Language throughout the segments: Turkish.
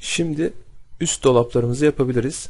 Şimdi üst dolaplarımızı yapabiliriz.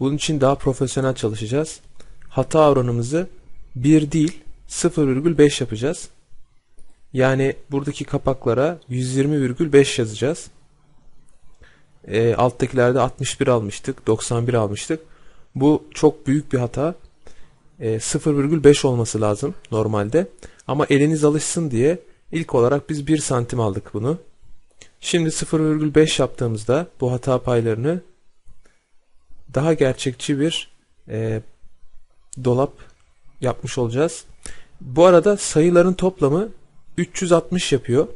Bunun için daha profesyonel çalışacağız. Hata oranımızı 1 değil 0,5 yapacağız. Yani buradaki kapaklara 120,5 yazacağız. E, alttakilerde 61 almıştık, 91 almıştık. Bu çok büyük bir hata. E, 0,5 olması lazım normalde. Ama eliniz alışsın diye ilk olarak biz 1 santim aldık bunu. Şimdi 0,5 yaptığımızda bu hata paylarını daha gerçekçi bir e, dolap yapmış olacağız. Bu arada sayıların toplamı 360 yapıyor.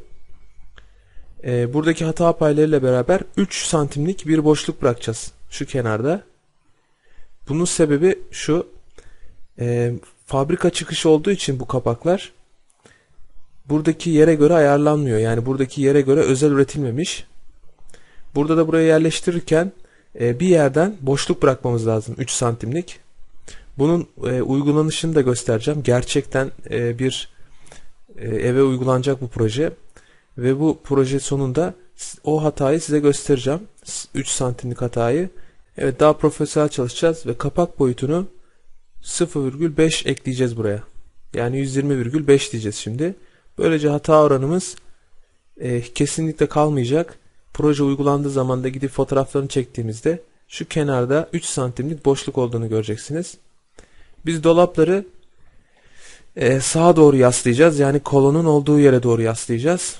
E, buradaki hata paylarıyla beraber 3 santimlik bir boşluk bırakacağız şu kenarda. Bunun sebebi şu. E, fabrika çıkışı olduğu için bu kapaklar buradaki yere göre ayarlanmıyor. Yani buradaki yere göre özel üretilmemiş. Burada da buraya yerleştirirken e, bir yerden boşluk bırakmamız lazım 3 santimlik. Bunun e, uygulanışını da göstereceğim. Gerçekten e, bir e, eve uygulanacak bu proje. Ve bu proje sonunda o hatayı size göstereceğim. 3 santimlik hatayı. Evet daha profesyonel çalışacağız ve kapak boyutunu 0,5 ekleyeceğiz buraya. Yani 120,5 diyeceğiz şimdi. Böylece hata oranımız e, kesinlikle kalmayacak. Proje uygulandığı zaman da gidip fotoğraflarını çektiğimizde şu kenarda 3 santimlik boşluk olduğunu göreceksiniz. Biz dolapları e, sağa doğru yaslayacağız. Yani kolonun olduğu yere doğru yaslayacağız.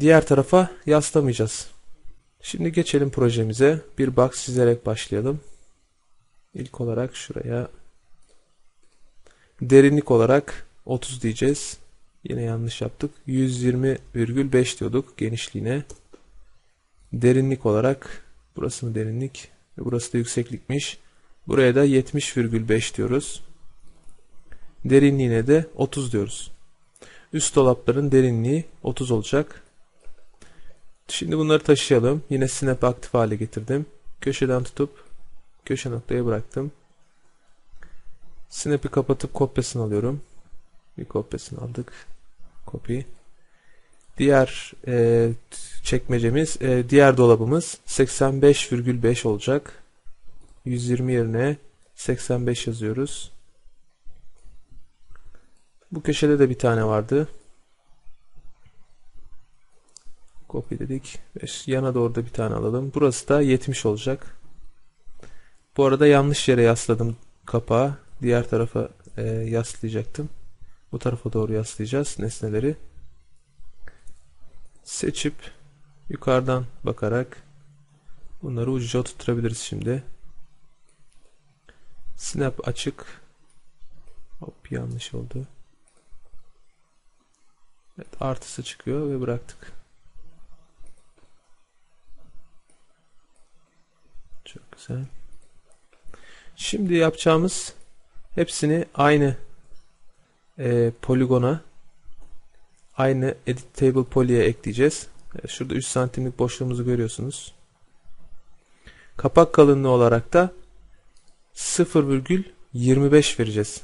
Diğer tarafa yaslamayacağız. Şimdi geçelim projemize. Bir box çizerek başlayalım. İlk olarak şuraya derinlik olarak 30 diyeceğiz. Yine yanlış yaptık. 120,5 diyorduk genişliğine. Derinlik olarak burası mı derinlik? Burası da yükseklikmiş. Buraya da 70,5 diyoruz. Derinliğine de 30 diyoruz. Üst dolapların derinliği 30 olacak. Şimdi bunları taşıyalım. Yine Snap aktif hale getirdim. Köşeden tutup köşe noktaya bıraktım. Snap'i kapatıp kopyasını alıyorum. Bir kopyasını aldık. Copy. Diğer e, çekmecemiz, e, diğer dolabımız 85,5 olacak. 120 yerine 85 yazıyoruz. Bu köşede de bir tane vardı. Copy dedik. Yana doğru da bir tane alalım. Burası da 70 olacak. Bu arada yanlış yere yasladım kapağı. Diğer tarafa e, yaslayacaktım. Bu tarafa doğru yaslayacağız nesneleri. Seçip yukarıdan bakarak bunları ucuca oturtabiliriz şimdi. Snap açık. Hop yanlış oldu. Evet artısı çıkıyor ve bıraktık. Çok güzel. Şimdi yapacağımız hepsini aynı e, poligona aynı edit table poly'e ekleyeceğiz. Evet, şurada 3 santimlik boşluğumuzu görüyorsunuz. Kapak kalınlığı olarak da 0,25 vereceğiz.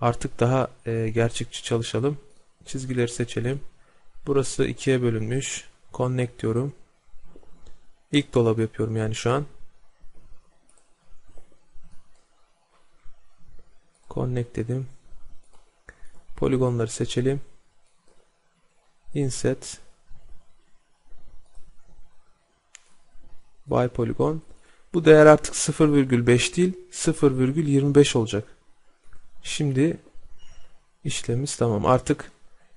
Artık daha e, gerçekçi çalışalım. Çizgileri seçelim. Burası ikiye bölünmüş. Connect diyorum. İlk dolabı yapıyorum yani şu an. Connect dedim. Poligonları seçelim. Inset by polygon. Bu değer artık 0,5 değil 0,25 olacak. Şimdi işlemimiz tamam. Artık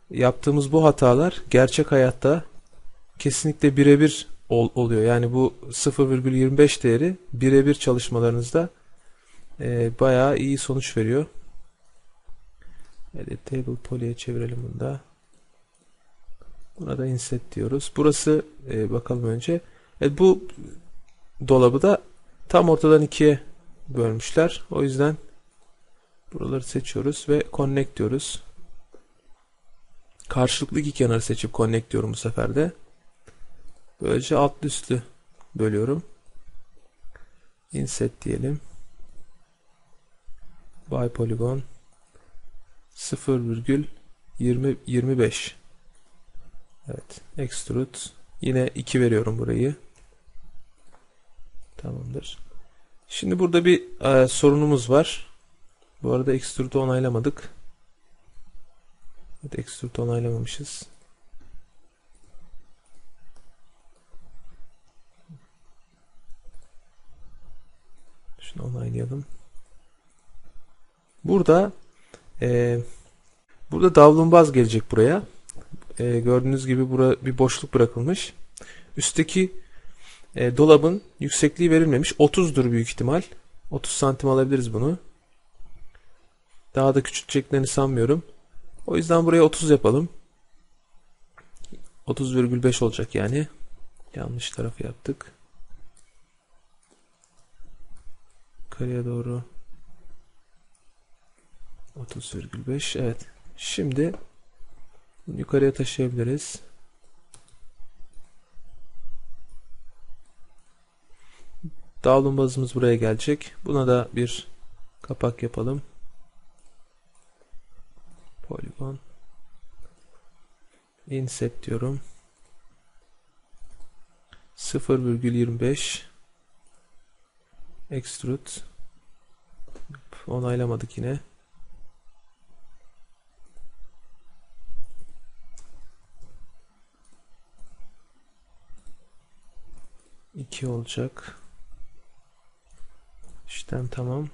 yaptığımız bu hatalar gerçek hayatta kesinlikle birebir ol, oluyor. Yani bu 0,25 değeri birebir çalışmalarınızda e, bayağı iyi sonuç veriyor. Edit table poly'e çevirelim bunu da. Buna da inset diyoruz. Burası e, bakalım önce. Evet, bu dolabı da tam ortadan ikiye bölmüşler. O yüzden buraları seçiyoruz ve connect diyoruz. Karşılıklı iki kenarı seçip connect diyorum bu sefer de. Böylece altlı üstlü bölüyorum. Inset diyelim. By polygon 0,25 Evet. Extrude Yine 2 veriyorum burayı. Tamamdır. Şimdi burada bir e, sorunumuz var. Bu arada extrude'u onaylamadık. Evet, extrude onaylamamışız. Şunu onaylayalım. Burada e, burada davlumbaz gelecek buraya. E, gördüğünüz gibi burada bir boşluk bırakılmış. Üstteki e, dolabın yüksekliği verilmemiş. 30'dur büyük ihtimal. 30 santim alabiliriz bunu. Daha da küçülteceklerini sanmıyorum. O yüzden buraya 30 yapalım. 30,5 olacak yani. Yanlış tarafı yaptık. Yukarıya doğru 30,5 evet. Şimdi yukarıya taşıyabiliriz. Dağılım bazımız buraya gelecek. Buna da bir kapak yapalım. Polygon. Inset diyorum. 0,25 Extrude Onaylamadık yine. İki olacak. İşlem tamam.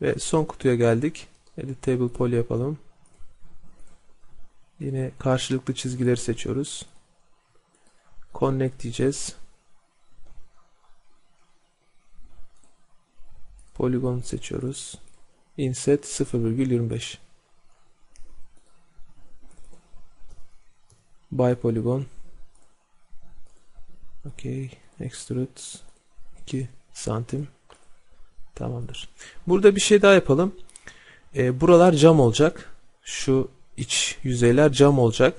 Ve son kutuya geldik. Edit Table Poly yapalım. Yine karşılıklı çizgileri seçiyoruz. Connect diyeceğiz. Polygon seçiyoruz. Inset 0,25 By Polygon OK. Extrude 2 santim Tamamdır. Burada bir şey daha yapalım. E, buralar cam olacak. Şu iç yüzeyler cam olacak.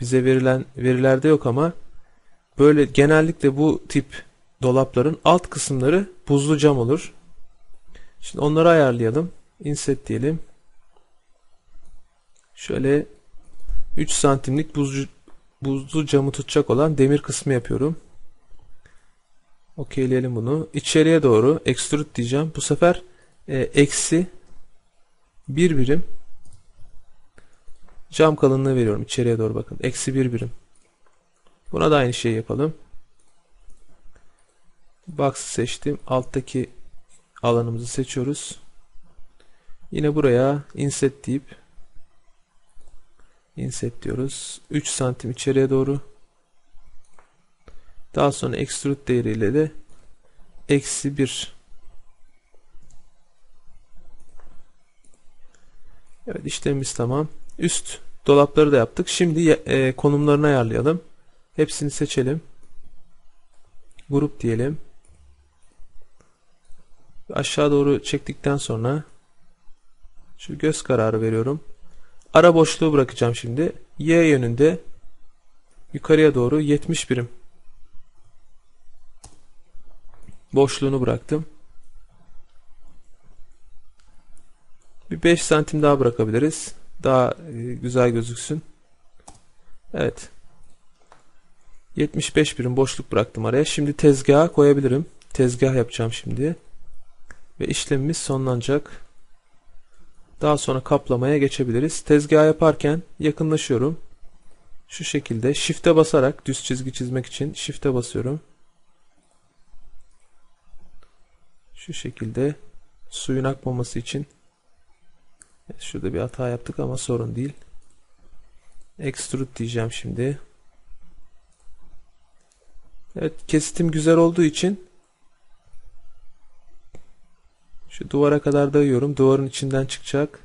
Bize verilen verilerde yok ama böyle genellikle bu tip dolapların alt kısımları buzlu cam olur. Şimdi onları ayarlayalım. Inset diyelim. Şöyle 3 santimlik buzlu, buzlu camı tutacak olan demir kısmı yapıyorum. Okeyleyelim bunu. İçeriye doğru extrude diyeceğim. Bu sefer e, eksi bir birim cam kalınlığı veriyorum. İçeriye doğru bakın. Eksi bir birim. Buna da aynı şeyi yapalım. Box seçtim. Alttaki alanımızı seçiyoruz. Yine buraya inset deyip inset diyoruz. 3 santim içeriye doğru. Daha sonra extrude değeriyle de eksi 1 Evet işlemimiz tamam. Üst dolapları da yaptık. Şimdi e, konumlarını ayarlayalım. Hepsini seçelim. Grup diyelim. Aşağı doğru çektikten sonra şu göz kararı veriyorum. Ara boşluğu bırakacağım şimdi. Y yönünde yukarıya doğru 70 birim boşluğunu bıraktım. Bir 5 santim daha bırakabiliriz. Daha e, güzel gözüksün. Evet. 75 birim boşluk bıraktım araya. Şimdi tezgaha koyabilirim. Tezgah yapacağım şimdi. Ve işlemimiz sonlanacak. Daha sonra kaplamaya geçebiliriz. Tezgah yaparken yakınlaşıyorum. Şu şekilde shift'e basarak düz çizgi çizmek için shift'e basıyorum. Şu şekilde suyun akmaması için şurada bir hata yaptık ama sorun değil. Extrude diyeceğim şimdi. Evet kesitim güzel olduğu için şu duvara kadar dayıyorum. Duvarın içinden çıkacak.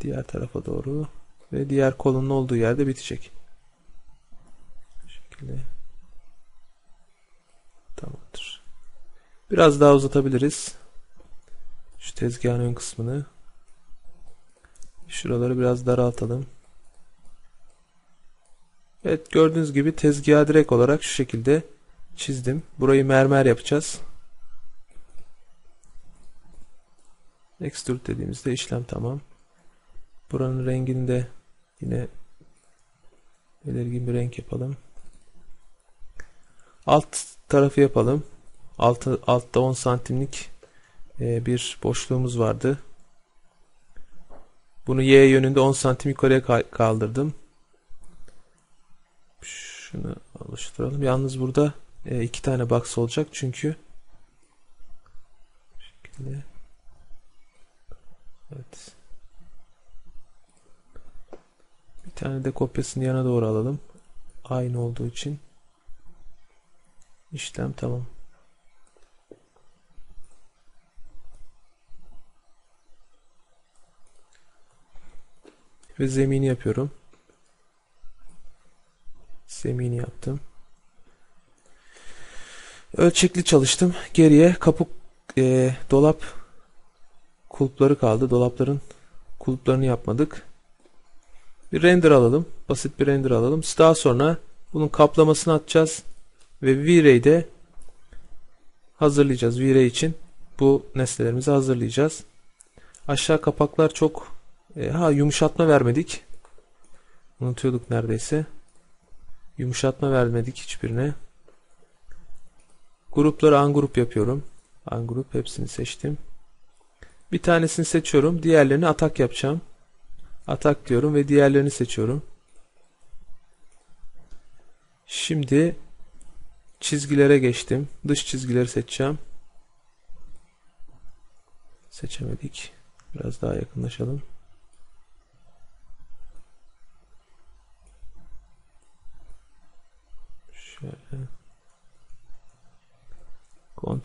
Diğer tarafa doğru ve diğer kolunun olduğu yerde bitecek. Bu şekilde. Tamamdır. Biraz daha uzatabiliriz. Şu tezgahın ön kısmını. Şuraları biraz daraltalım. Evet gördüğünüz gibi tezgahı direkt olarak şu şekilde çizdim. Burayı mermer yapacağız. Extrude dediğimizde işlem tamam. Buranın rengini de yine Belirgin bir renk yapalım. Alt tarafı yapalım. Altı, altta 10 santimlik e, bir boşluğumuz vardı. Bunu y yönünde 10 santim yukarıya kaldırdım. Şunu oluşturalım. Yalnız burada e, iki tane box olacak çünkü şekilde Evet. Bir tane de kopyasını yana doğru alalım. Aynı olduğu için. İşlem tamam. Ve zemini yapıyorum. Zemini yaptım. Ölçekli çalıştım. Geriye kapı e, dolap kulpları kaldı. Dolapların kulplarını yapmadık. Bir render alalım. Basit bir render alalım. Daha sonra bunun kaplamasını atacağız. Ve V-Ray'de hazırlayacağız. V-Ray için bu nesnelerimizi hazırlayacağız. Aşağı kapaklar çok e, ha yumuşatma vermedik. Unutuyorduk neredeyse. Yumuşatma vermedik hiçbirine. Grupları ungroup yapıyorum. Ungroup hepsini seçtim. Bir tanesini seçiyorum. Diğerlerini atak yapacağım. Atak diyorum ve diğerlerini seçiyorum. Şimdi çizgilere geçtim. Dış çizgileri seçeceğim. Seçemedik. Biraz daha yakınlaşalım. Şöyle.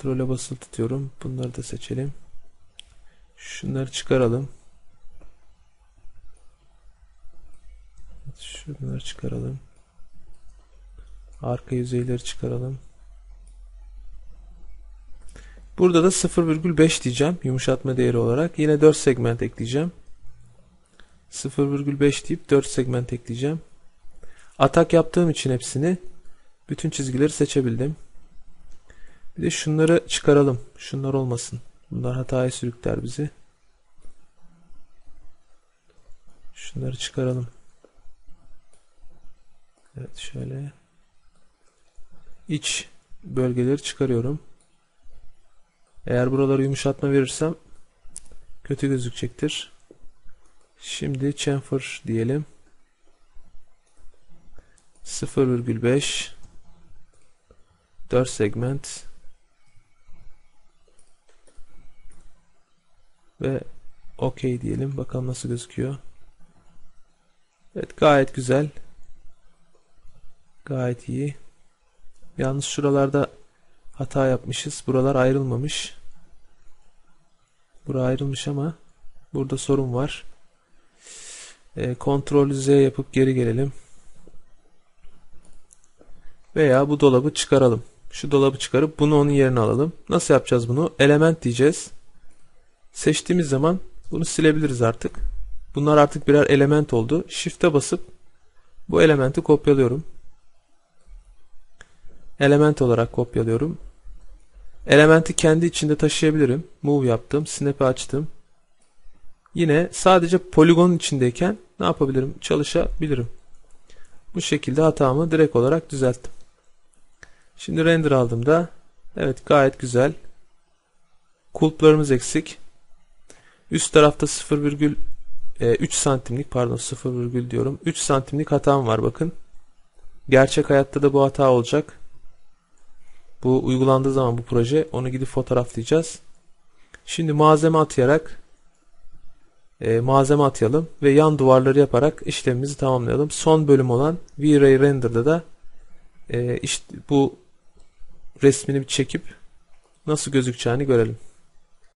Kontrole basılı tutuyorum. Bunları da seçelim. Şunları çıkaralım. Şunları çıkaralım. Arka yüzeyleri çıkaralım. Burada da 0,5 diyeceğim yumuşatma değeri olarak. Yine 4 segment ekleyeceğim. 0,5 deyip 4 segment ekleyeceğim. Atak yaptığım için hepsini bütün çizgileri seçebildim. Bir de şunları çıkaralım. Şunlar olmasın. Bunlar hataya sürükler bizi. Şunları çıkaralım. Evet şöyle. İç bölgeleri çıkarıyorum. Eğer buraları yumuşatma verirsem kötü gözükecektir. Şimdi chamfer diyelim. 0,5 4 segment ve OK diyelim. Bakalım nasıl gözüküyor. Evet gayet güzel. Gayet iyi. Yalnız şuralarda hata yapmışız. Buralar ayrılmamış. Bura ayrılmış ama burada sorun var. E, Ctrl Z yapıp geri gelelim. Veya bu dolabı çıkaralım. Şu dolabı çıkarıp bunu onun yerine alalım. Nasıl yapacağız bunu? Element diyeceğiz. Seçtiğimiz zaman bunu silebiliriz artık. Bunlar artık birer element oldu. Shift'e basıp bu elementi kopyalıyorum. Element olarak kopyalıyorum. Elementi kendi içinde taşıyabilirim. Move yaptım. Snap'i açtım. Yine sadece poligonun içindeyken ne yapabilirim? Çalışabilirim. Bu şekilde hatamı direkt olarak düzelttim. Şimdi render aldığımda evet gayet güzel. Kulplarımız eksik. Üst tarafta 0,3 e, santimlik pardon 0, diyorum. 3 santimlik hatam var bakın. Gerçek hayatta da bu hata olacak. Bu uygulandığı zaman bu proje onu gidip fotoğraflayacağız. Şimdi malzeme atayarak e, malzeme atayalım ve yan duvarları yaparak işlemimizi tamamlayalım. Son bölüm olan V-Ray Render'da da e, işte bu resmini bir çekip nasıl gözükeceğini görelim.